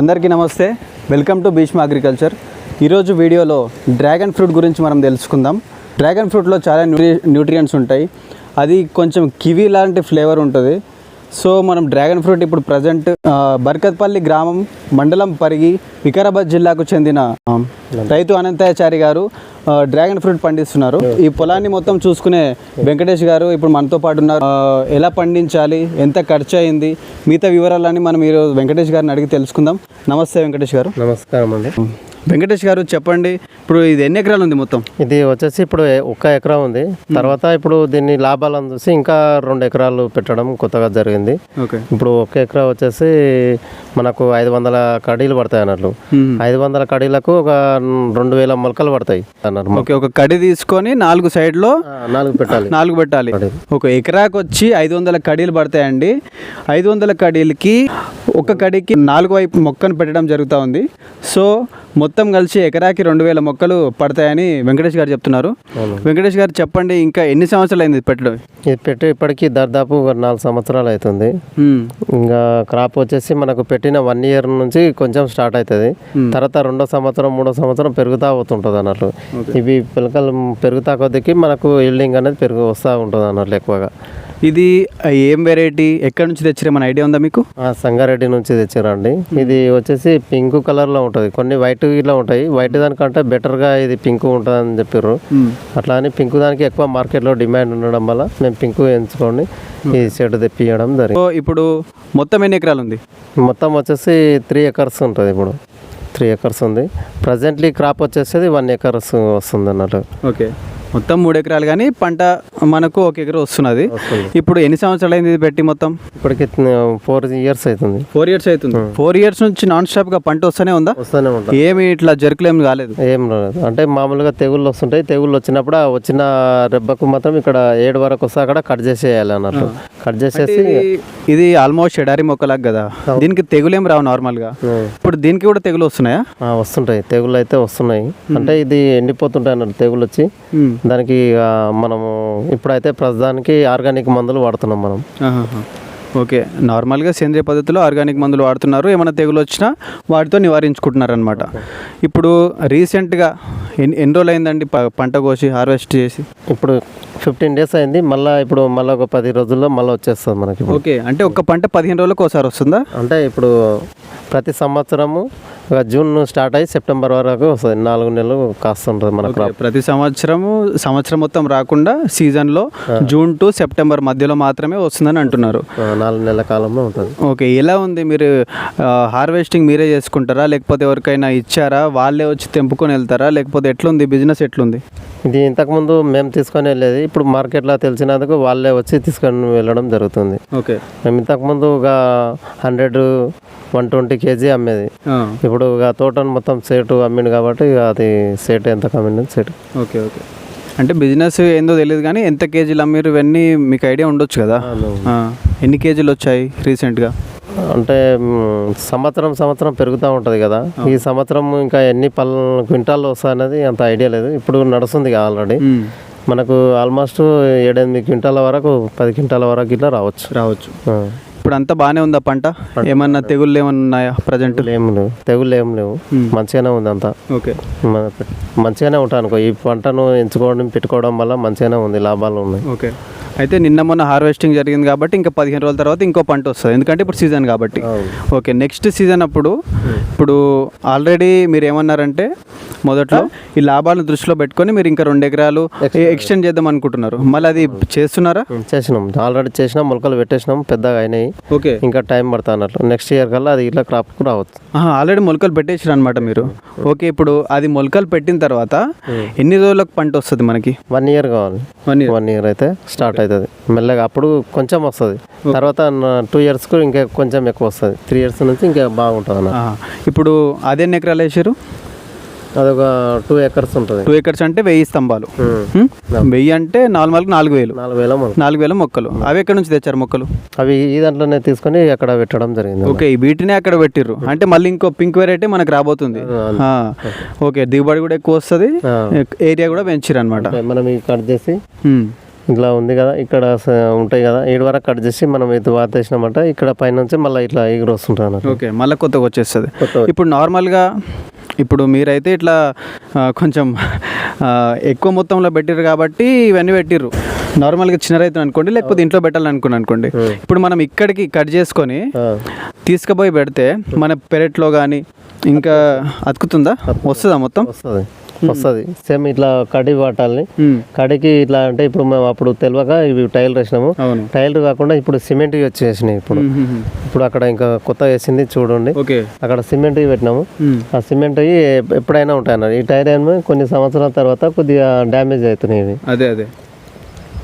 అందరికీ నమస్తే. Welcome to Bhishma agriculture ఈరోజు వీడియోలో డ్రాగన్ ఫ్రూట్ గురించి మనం తెలుసుకుందాం. డ్రాగన్ ఫ్రూట్లో చాలా న్యూట్రి న్యూట్రియంట్స్ ఉంటాయి. అది కొంచెం కివీ లాంటి ఫ్లేవర్ ఉంటుంది. సో మనం డ్రాగన్ ఫ్రూట్ ఇప్పుడు ప్రజెంట్ బర్కత్పల్లి గ్రామం మండలం పరిగి వికారాబాద్ జిల్లాకు చెందిన రైతు అనంతాచారి గారు డ్రాగన్ ఫ్రూట్ పండిస్తున్నారు. ఈ పొలాన్ని మొత్తం చూసుకునే వెంకటేష్ గారు ఇప్పుడు మనతో పాటు ఉన్నారు. ఎలా పండించాలి? ఎంత ఖర్చు అయింది? మిగతా వివరాలన్నీ మనం ఈరోజు వెంకటేష్ గారిని అడిగి తెలుసుకుందాం. నమస్తే వెంకటేష్ గారు. నమస్కారం అండి. వెంకటేష్ గారు చెప్పండి. ఇప్పుడు ఇది ఎన్ని ఎకరాలు ఉంది మొత్తం? ఇది వచ్చేసి ఇప్పుడు ఒక్క ఎకరా ఉంది. తర్వాత ఇప్పుడు దీన్ని లాభాలను చూసి ఇంకా రెండు ఎకరాలు పెట్టడం కొత్తగా జరిగింది. ఇప్పుడు ఒక ఎకరా వచ్చేసి మనకు ఐదు వందల కడీలు పడతాయి అన్నట్లు. ఐదు వందల కడీలకు ఒక రెండు వేల మొలకలు పడతాయి అన్నారు ఓకే ఒక కడి తీసుకొని నాలుగు సైడ్లో ఆ, నాలుగు పెట్టాలి. నాలుగు పెట్టాలి. ఒక ఎకరాకు వచ్చి ఐదు వందల కడీలు పడతాయండి. ఐదు వందల కడీలకి ఒక కడికి నాలుగు వైపు మొక్కను పెట్టడం జరుగుతూ ఉంది. సో మొత్తం కలిసి ఎకరాకి రెండు వేల మొక్కలు పడతాయని వెంకటేష్ గారు చెప్తున్నారు. వెంకటేష్ గారు చెప్పండి ఇంకా ఎన్ని సంవత్సరాలు అయింది పెట్టడం ఇది పెట్టి ఇప్పటికి దాదాపు నాలుగు సంవత్సరాలు అవుతుంది. ఇంకా క్రాప్ వచ్చేసి మనకు పెట్టిన వన్ ఇయర్ నుంచి కొంచెం స్టార్ట్ అవుతుంది. తర్వాత రెండో సంవత్సరం మూడో సంవత్సరం పెరుగుతూ అవుతుంటుంది అన్నట్లు. ఇవి పిలకలు పెరుగుతా కొద్దికి మనకు ఈల్డింగ్ అనేది పెరుగు వస్తూ ఉంటుంది అన్నట్లు ఎక్కువగా. ఇది ఏం వెరైటీ ఎక్కడి నుంచి తెచ్చిరే మన ఐడియా ఉందా మీకు? ఆ సంగారెడ్డి నుంచి తెచ్చారండి ఇది వచ్చేసి పింక్ కలర్లో ఉంటుంది. కొన్ని వైట్ ఇట్లా ఉంటాయి. వైట్ దానికంటే బెటర్గా ఇది పింక్ ఉంటుంది అని చెప్పారు అట్లా అని పింక్ దానికి ఎక్కువ మార్కెట్లో డిమాండ్ ఉండడం వల్ల మేము పింక్ ఎంచుకొని ఈ షెడ్ తెప్పియడం జరిగింది. ఇప్పుడు మొత్తం ఎన్ని ఎకరాలు ఉంది? మొత్తం వచ్చేసి త్రీ ఎకర్స్ ఉంటుంది ఇప్పుడు. త్రీ ఎకర్స్ ఉంది. ప్రజెంట్లీ క్రాప్ వచ్చేసి వన్ ఎకర్స్ వస్తుంది అన్నట్టు ఓకే. మొత్తం మూడు ఎకరాలు కానీ పంట మనకు ఒక ఎకరం వస్తున్నది. ఇప్పుడు ఎన్ని సంవత్సరాలు అయింది ఇది పెట్టి మొత్తం? ఇప్పటికి ఫోర్ ఇయర్స్ అవుతుంది. ఫోర్ ఇయర్స్ అవుతుంది. ఫోర్ ఇయర్స్ నుంచి నాన్ స్టాప్గా పంట వస్తూనే ఉందా? వస్తూనే ఉంటాం ఏమి ఇట్లా జరుకులేం కాలేదు ఏం రాలేదు. అంటే మామూలుగా తెగుళ్ళు వస్తుంటాయి. తెగుళ్ళు వచ్చినప్పుడు వచ్చిన రెబ్బకు మాత్రం ఇక్కడ ఏడు వరకు వస్తే అక్కడ కట్ చేసేయాలి అన్నట్టు. కట్ చేసేసి ఇది- ఆల్మోస్ట్ ఎడారి మొక్కలాగా కదా? దీనికి తెగులేం రావు నార్మల్గా? ఉం. ఇప్పుడు దీనికి కూడా తెగులు వస్తున్నాయా? వస్తుంటాయి. తెగుళ్ళు అయితే వస్తున్నాయి. అంటే ఇది ఎండిపోతుంటాయి అన్నట్టు తెగులు వచ్చి. దానికి మనము ఇప్పుడైతే ప్రస్తుతానికి ఆర్గానిక్ మందులు వాడుతున్నాం మనం. ఓకే. నార్మల్గా సేంద్రియ పద్ధతిలో ఆర్గానిక్ మందులు వాడుతున్నారు. ఏమైనా తెగులు వచ్చినా వాటితో నివారించుకుంటున్నారు అనమాట ఇప్పుడు రీసెంట్గా ఎన్ని ఎన్ని రోజులు అయిందండి పంట కోసి హార్వెస్ట్ చేసి? ఇప్పుడు ఫిఫ్టీన్ డేస్ అయింది మళ్ళీ ఇప్పుడు మళ్ళీ ఒక పది రోజుల్లో మళ్ళీ వచ్చేస్తుంది మనకి. ఓకే అంటే ఒక్క పంట పదిహేను రోజులకు ఒకసారి వస్తుందా? అంటే ఇప్పుడు ప్రతి సంవత్సరము ఒక జూన్ స్టార్ట్ అయ్యి సెప్టెంబర్ వరకు వస్తుంది నాలుగు నెలలు కాస్తుంటుంది మన క్రాప్ ప్రతి సంవత్సరము సంవత్సరం మొత్తం రాకుండా సీజన్లో జూన్ టు సెప్టెంబర్ మధ్యలో మాత్రమే వస్తుందని అంటున్నారు. నాలుగు నెలల కాలంలో ఉంటుంది. ఓకే ఎలా ఉంది మీరు హార్వెస్టింగ్ మీరే చేసుకుంటారా? లేకపోతే ఎవరికైనా ఇచ్చారా? వాళ్ళే వచ్చి తెంపుకొని వెళ్తారా? లేకపోతే ఎట్లుంది? బిజినెస్ ఎట్లుంది? ఇది ఇంతకుముందు మేము తీసుకొని వెళ్ళేది. ఇప్పుడు మార్కెట్లో తెలిసినందుకు వాళ్ళే వచ్చి తీసుకొని వెళ్ళడం జరుగుతుంది. ఓకే. మేము ఇంతకుముందు ఒక హండ్రెడ్ వన్ ట్వంటీ కేజీ అమ్మేది. ఇప్పుడు ఇక తోటను మొత్తం సేటు అమ్మిండు కాబట్టి ఇక అది సేట్ ఎంత కమ్మింది సేటు. Okay okay. అంటే బిజినెస్ ఏందో తెలియదు కానీ ఎంత కేజీలు అమ్మిరు ఇవన్నీ మీకు ఐడియా ఉండొచ్చు కదా? ఎన్ని కేజీలు వచ్చాయి రీసెంట్గా? అంటే సంవత్సరం సంవత్సరం పెరుగుతూ ఉంటుంది కదా. ఈ సంవత్సరం ఇంకా ఎన్ని పల్ క్వింటాల్లో వస్తాయి అనేది అంత ఐడియా లేదు. ఇప్పుడు నడుస్తుంది ఆల్రెడీ. మనకు ఆల్మోస్ట్ ఏడెనిమిది క్వింటాల వరకు పది క్వింటాల వరకు ఇట్లా రావచ్చు. రావచ్చు. ఇప్పుడు అంతా బాగానే ఉందా పంట? ఏమన్నా తెగుళ్ళు ఏమన్నా ఉన్నాయా ప్రజెంట్? తెగులు ఏం లేవు. తెగులు ఏం లేవు. మంచిగానే ఉంది అంతా. ఓకే. మంచిగానే ఉంటాను అనుకో. ఈ పంటను ఎంచుకోవడం పెట్టుకోవడం వల్ల మంచిగానే ఉంది. లాభాలు ఉన్నాయి. ఓకే. అయితే నిన్న మొన్న హార్వెస్టింగ్ జరిగింది కాబట్టి ఇంకా పదిహేను రోజుల తర్వాత ఇంకో పంట వస్తుంది. ఎందుకంటే ఇప్పుడు సీజన్ కాబట్టి. ఓకే నెక్స్ట్ సీజన్ అప్పుడు ఇప్పుడు ఆల్రెడీ మీరు ఏమన్నారంటే మొదట్లో ఈ లాభాలను దృష్టిలో పెట్టుకొని మీరు ఇంకా రెండు ఎకరాలు ఎక్స్టెండ్ చేద్దాం అనుకుంటున్నారు. మళ్ళీ అది చేస్తున్నారా? చేసినాం. ఆల్రెడీ చేసినాం మొలకలు పెట్టేసినాం పెద్దగా అయినాయి. ఓకే. ఇంకా టైం పడుతుంది అన్నట్లు. నెక్స్ట్ ఇయర్ కల్లా అది ఇట్లా క్రాప్ రావచ్చు ఆల్రెడీ మొలకలు పెట్టేసారు అనమాట మీరు ఓకే ఇప్పుడు అది మొలకలు పెట్టిన తర్వాత ఎన్ని రోజులకు పంట వస్తుంది మనకి? వన్ ఇయర్ కావాలి. One year. వన్ ఇయర్ అయితే స్టార్ట్ అవుతుంది మెల్లగా అప్పుడు కొంచెం వస్తుంది. తర్వాత టూ ఇయర్స్కు ఇంకా కొంచెం ఎక్కువ వస్తుంది. త్రీ ఇయర్స్ నుంచి ఇంకా బాగుంటుంది అన్న ఇప్పుడు అదే ఎకరాలు వేసారు అదొక టూ ఎకర్స్ ఉంటుంది. టూ ఎకర్స్ అంటే వెయ్యి స్తంభాలు? వెయ్యి అంటే నార్మల్గా నాలుగు వేలు నాలుగు వేల నాలుగు వేల మొక్కలు. అవి ఎక్కడి నుంచి తెచ్చారు మొక్కలు? అవి ఈ దాంట్లోనే తీసుకొని అక్కడ పెట్టడం జరిగింది. ఓకే వీటినే అక్కడ పెట్టిర్రు. అంటే మళ్ళీ ఇంకో పింక్ వెరైటీ మనకు రాబోతుంది. ఓకే దిగుబడి కూడా ఎక్కువ వస్తుంది. ఏరియా కూడా పెంచిర్రు అనమాట మనం కట్ చేసి ఇట్లా ఉంది కదా ఇక్కడ ఉంటాయి కదా ఏడు వరకు కట్ చేసి మనం ఇది వాతేసినామంటే ఇక్కడ పైనుంచి మళ్ళీ ఇట్లా ఎగురు వస్తుంటుంది అన్నట్టు ఓకే మళ్ళీ కొత్తగా వచ్చేస్తుంది. ఇప్పుడు నార్మల్గా ఇప్పుడు మీరైతే ఇట్లా కొంచెం ఎక్కువ మొత్తంలో పెట్టిర్రు కాబట్టి ఇవన్నీ పెట్టిర్రు. నార్మల్గా చిన్న రైతు అనుకోండి లేకపోతే ఇంట్లో పెట్టాలనుకుని అనుకోండి ఇప్పుడు మనం ఇక్కడికి కట్ చేసుకొని తీసుకుపోయి పెడితే మన పెరట్లో కానీ ఇంకా అతుకుతుందా. వస్తుందా మొత్తం? వస్తుంది. వస్తుంది. సేమ్ ఇట్లా కడి వాటాలని. మ్మ్. కడికి ఇట్లా అంటే ఇప్పుడు మేము అప్పుడు తెలియక ఇవి టైల్ వేసినాము. టైల్ కాకుండా ఇప్పుడు సిమెంట్ వచ్చేసినాయి ఇప్పుడు. మ్మ్. ఇప్పుడు అక్కడ ఇంకా కొత్త వేసింది చూడండి. అక్కడ సిమెంట్ పెట్టినాము. ఆ సిమెంట్ ఎప్పుడైనా ఉంటాయి అన్నారు. ఈ టైర్ ఏమో కొన్ని సంవత్సరాల తర్వాత కొద్దిగా డ్యామేజ్ అవుతున్నాయి ఇవి. అదే అదే.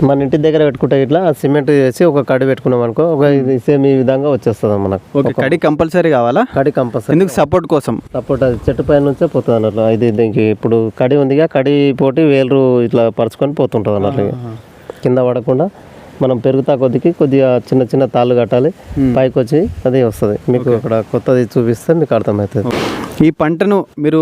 మన ఇంటి దగ్గర పెట్టుకుంటే ఇట్లా సిమెంట్ చేసి ఒక కడి పెట్టుకున్నాం అనుకో ఒక ఇది సేమ్ ఈ విధంగా వచ్చేస్తుంది మనకు. ఓకే కడి కంపల్సరీ కావాలా? కడి కంపల్సరీ ఎందుకు సపోర్ట్ కోసం? సపోర్ట్ అది చెట్టు పైన నుంచే పోతుంది అన్నట్లు. ఇది దీనికి ఇప్పుడు కడి ఉందిగా కడి పోటీ వేలు ఇట్లా పరుచుకొని పోతుంటుంది అన్నట్లు కింద పడకుండా మనం పెరుగుతా కొద్దికి కొద్దిగా చిన్న చిన్న తాళ్ళు కట్టాలి పైకి వచ్చి అది వస్తుంది. మీకు అక్కడ కొత్తది చూపిస్తే మీకు అర్థమవుతుంది. ఈ పంటను మీరు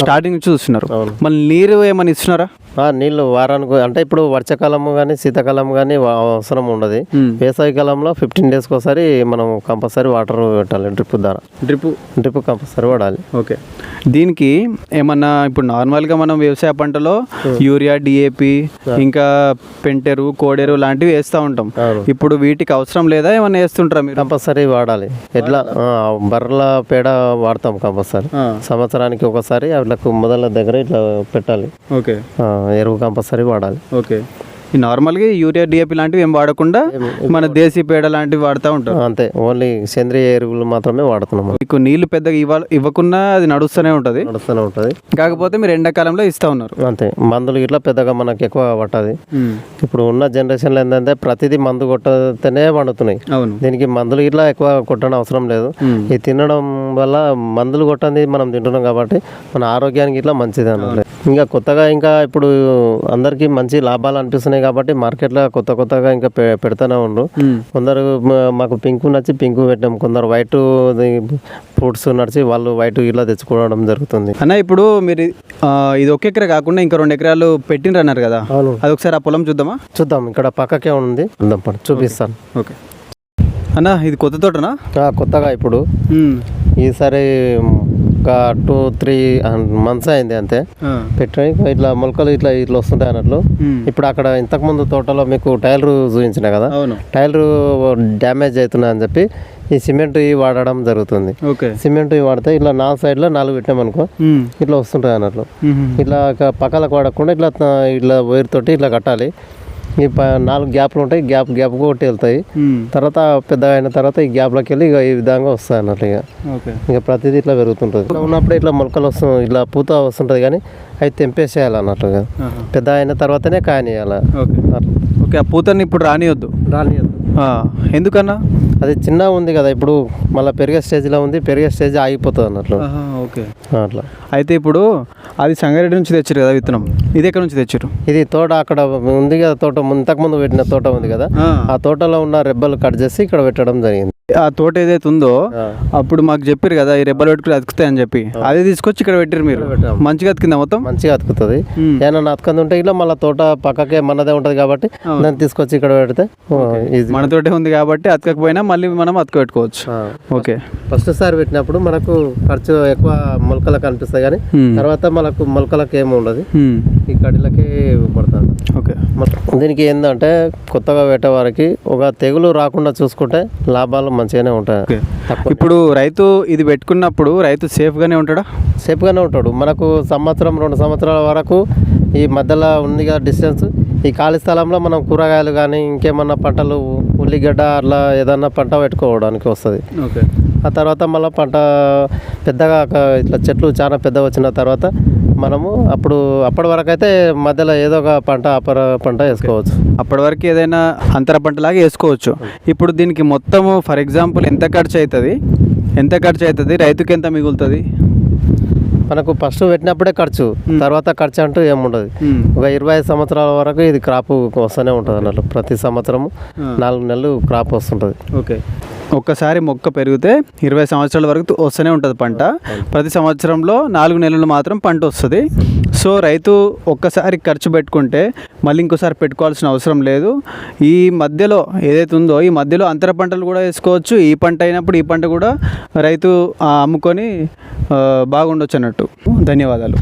స్టార్టింగ్ చూస్తున్నారు. మళ్ళీ నీరు ఏమైనా ఇస్తున్నారా? నీళ్ళు వారానికి అంటే ఇప్పుడు వర్షాకాలము కానీ శీతాకాలం కానీ అవసరం ఉండదు. వేసవి కాలంలో ఫిఫ్టీన్ డేస్కి ఒకసారి మనం కంపల్సరీ వాటర్ పెట్టాలి డ్రిప్ ద్వారా. డ్రిప్? డ్రిప్ కంపల్సరీ వాడాలి. ఓకే. దీనికి ఏమన్నా ఇప్పుడు నార్మల్గా మనం వ్యవసాయ పంటలో యూరియా డిఏపి ఇంకా పెంటెరు కోడెరు లాంటివి వేస్తూ ఉంటాం. ఇప్పుడు వీటికి అవసరం లేదా? ఏమన్నా వేస్తుంటారా మీరు? కంపల్సరీ వాడాలి. ఎట్లా బర్రెల పేడ వాడతాం కంపల్సరీ. సంవత్సరానికి ఒకసారి వాళ్ళకు మొదల దగ్గర ఇట్లా పెట్టాలి. ఓకే. ఎరువు కంపల్సరీ వాడాలి. ఓకే. ఈ నార్మల్గా యూరియా డిఏపి లాంటివి ఏం వాడకుండా మన దేశీ పేడ లాంటివి వాడుతూ ఉంటారు. అంతే. ఓన్లీ సేంద్రియ ఎరువులు మాత్రమే వాడుతున్నాం మీకు నీళ్ళు పెద్దగా ఇవ్వ ఇవ్వకున్నా అది నడుస్తూనే ఉంటుంది. నడుస్తూనే ఉంటుంది. కాకపోతే మీరు ఎండాకాలంలో ఇస్తూ ఉన్నారు. అంతే. మందులు ఇట్లా పెద్దగా మనకి ఎక్కువ పట్టది. ఇప్పుడు ఉన్న జనరేషన్లో ఏంటంటే ప్రతిదీ మందు కొట్టతేనే పండుతున్నాయి. అవును. దీనికి మందులు ఇట్లా ఎక్కువ కొట్టడం అవసరం లేదు. ఇది తినడం వల్ల మందులు కొట్టండి మనం తింటున్నాం కాబట్టి మన ఆరోగ్యానికి ఇట్లా మంచిది అన్నట్టు ఇంకా కొత్తగా ఇంకా ఇప్పుడు అందరికీ మంచి లాభాలు అనిపిస్తున్నాయి కాబట్టి మార్కెట్లో కొత్త కొత్తగా ఇంకా పెడతానే ఉండ్రు మ్మ్. కొందరు మాకు పింక్ నచ్చి పింక్ పెట్టాం. కొందరు వైట్ ఫ్రూట్స్ నడిచి వాళ్ళు వైట్ ఇలా తెచ్చుకోవడం జరుగుతుంది. అన్న ఇప్పుడు మీరు ఇది ఒక ఎకరా కాకుండా ఇంకా రెండు ఎకరాలు పెట్టిండ్రు అన్నారు కదా? అవును. అది ఒకసారి ఆ పొలం చూద్దామా? చూద్దాం. ఇక్కడ పక్కకే ఉంది. చూపిస్తాను. ఓకే. అన్న ఇది కొత్త తోటనా? కొత్తగా ఇప్పుడు. ఈసారి ఒక టూ త్రీ మంత్స్ అయింది అంతే. పెట్టి ఇట్లా మొలకలు ఇట్లా ఇట్లా వస్తుంటాయి అన్నట్లు. ఇప్పుడు అక్కడ ఇంతకుముందు తోటలో మీకు టైలర్ చూపించిన కదా? టైలర్ డ్యామేజ్ అవుతున్నాయి అని చెప్పి ఈ సిమెంట్ ఇవి వాడడం జరుగుతుంది. సిమెంట్ ఇవి వాడితే ఇట్లా నాలుగు సైడ్లో నాలుగు పెట్టామనుకో ఇట్లా వస్తుంటాయి అన్నట్లు. ఇట్లా పక్కలకు వాడకుండా ఇట్లా ఇట్లా వైర్ తోటి ఇట్లా కట్టాలి. ఈ నాలుగు గ్యాప్లు ఉంటాయి గ్యాప్ గ్యాప్ కొట్టి వెళ్తాయి. తర్వాత పెద్దగా అయిన తర్వాత ఈ గ్యాప్లోకి వెళ్ళి ఇక ఈ విధంగా వస్తాయి అన్నట్లు ఇక ఇక ప్రతిదీ ఇట్లా పెరుగుతుంటుంది. ఇట్లా ఉన్నప్పుడు ఇట్లా మొలకలు వస్తు ఇట్లా పూత వస్తుంటుంది కానీ అవి తెంపేసేయాలి అన్నట్లుగా పెద్ద అయిన తర్వాతనే కాయనియాలి ఓకే. ఓకే ఆ పూతని ఇప్పుడు రానియొద్దు. రానియద్దు. ఎందుకన్నా? అది చిన్న ఉంది కదా ఇప్పుడు మళ్ళీ పెరిగే స్టేజ్లో ఉంది పెరిగే స్టేజ్ ఆగిపోతుంది అన్నట్లు. ఓకే. అట్లా. అయితే ఇప్పుడు అది సంగారెడ్డి నుంచి తెచ్చారు కదా విత్తనం? ఇది ఎక్కడ నుంచి తెచ్చారు? ఇది తోట అక్కడ ఉంది కదా తోట ముందు- ఇంతకుముందు పెట్టిన తోట ఉంది కదా ఆ తోటలో ఉన్న రెబ్బలు కట్ చేసి ఇక్కడ పెట్టడం జరిగింది. ఆ తోట ఏదైతే ఉందో అప్పుడు మాకు చెప్పారు కదా ఈ రెబ్బలు పెట్టుకుని అతుకుతాయి అని చెప్పి అదే తీసుకొచ్చి ఇక్కడ పెట్టారు మీరు. మంచిగా అతికిందా మొత్తం? మంచిగా అతుకుతుంది. ఏమన్నా అతుకంది ఉంటే ఇట్లా మళ్ళీ తోట పక్కకే మనదే ఉంటుంది కాబట్టి దాన్ని తీసుకొచ్చి ఇక్కడ పెడితే మన తోటే ఉంది కాబట్టి అతకకపోయినా మళ్ళీ మనం అతక పెట్టుకోవచ్చు ఓకే. ఫస్ట్ సారి పెట్టినప్పుడు మనకు ఖర్చు ఎక్కువ మొలకలకు అనిపిస్తాయి కానీ. తర్వాత మనకు మొలకలకు ఏమి ఉండదు. ఈ కడిలకి పడుతుంది ఓకే. దీనికి ఏంటంటే కొత్తగా పెట్టే వారికి ఒక తెగులు రాకుండా చూసుకుంటే లాభాలు మంచిగానే ఉంటాయి. ఓకే. ఇప్పుడు రైతు ఇది పెట్టుకున్నప్పుడు రైతు సేఫ్గానే ఉంటాడా? సేఫ్గానే ఉంటాడు. మనకు సంవత్సరం రెండు సంవత్సరాల వరకు ఈ మధ్యలో ఉంది కదా డిస్టెన్స్. ఈ ఖాళీ స్థలంలో మనం కూరగాయలు కానీ ఇంకేమన్నా పంటలు ఉల్లిగడ్డ అట్లా ఏదన్నా పంట పెట్టుకోవడానికి వస్తుంది. ఓకే. ఆ తర్వాత మళ్ళీ పంట పెద్దగా ఇట్లా చెట్లు చాలా పెద్దగా వచ్చిన తర్వాత మనము అప్పుడు అప్పటి వరకు అయితే మధ్యలో ఏదో ఒక పంట అపర పంట వేసుకోవచ్చు. అప్పటి వరకు ఏదైనా అంతర పంటలాగా వేసుకోవచ్చు. ఇప్పుడు దీనికి మొత్తము ఫర్ ఎగ్జాంపుల్ ఎంత ఖర్చు అవుతుంది ఎంత ఖర్చు అవుతుంది రైతుకి ఎంత మిగులుతుంది? మనకు ఫస్ట్ పెట్టినప్పుడే ఖర్చు. తర్వాత ఖర్చు అంటూ ఏముండదు. ఒక ఇరవై ఐదు సంవత్సరాల వరకు ఇది క్రాప్ వస్తూనే ఉంటుంది అన్నట్లు ప్రతి సంవత్సరము నాలుగు నెలలు క్రాప్ వస్తుంటుంది. ఓకే. ఒక్కసారి మొక్క పెరిగితే ఇరవై సంవత్సరాల వరకు వస్తూనే ఉంటుంది పంట. ప్రతి సంవత్సరంలో నాలుగు నెలలు మాత్రం పంట వస్తుంది. సో రైతు ఒక్కసారి ఖర్చు పెట్టుకుంటే మళ్ళీ ఇంకోసారి పెట్టుకోవాల్సిన అవసరం లేదు. ఈ మధ్యలో ఏదైతే ఉందో ఈ మధ్యలో అంతర పంటలు కూడా వేసుకోవచ్చు. ఈ పంట అయినప్పుడు ఈ పంట కూడా రైతు అమ్ముకొని బాగుండొచ్చు అన్నట్టు. ధన్యవాదాలు.